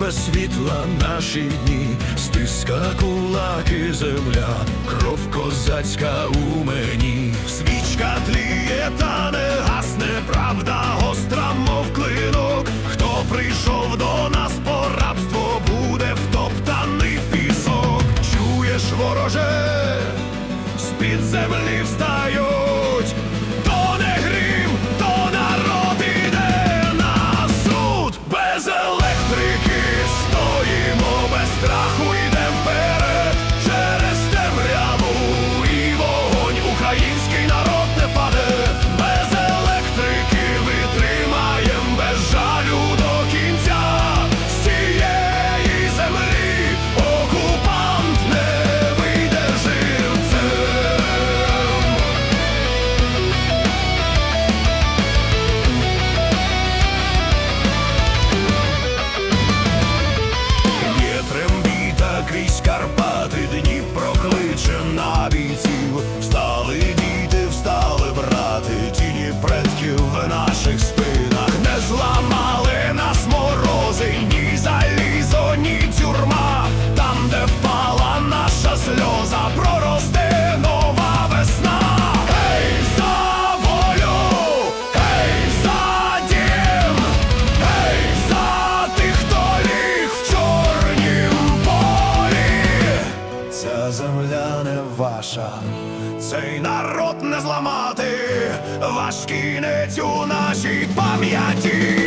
без світла наші дні, стиска кулаки, земля, кров козацька у мені. Свіч Кличе на бійці рот не зламати, ваш кінець у нашій пам'яті.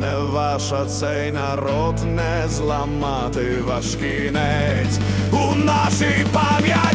не ваша цей народ не зламати ваш кінець у нашій пам'яті.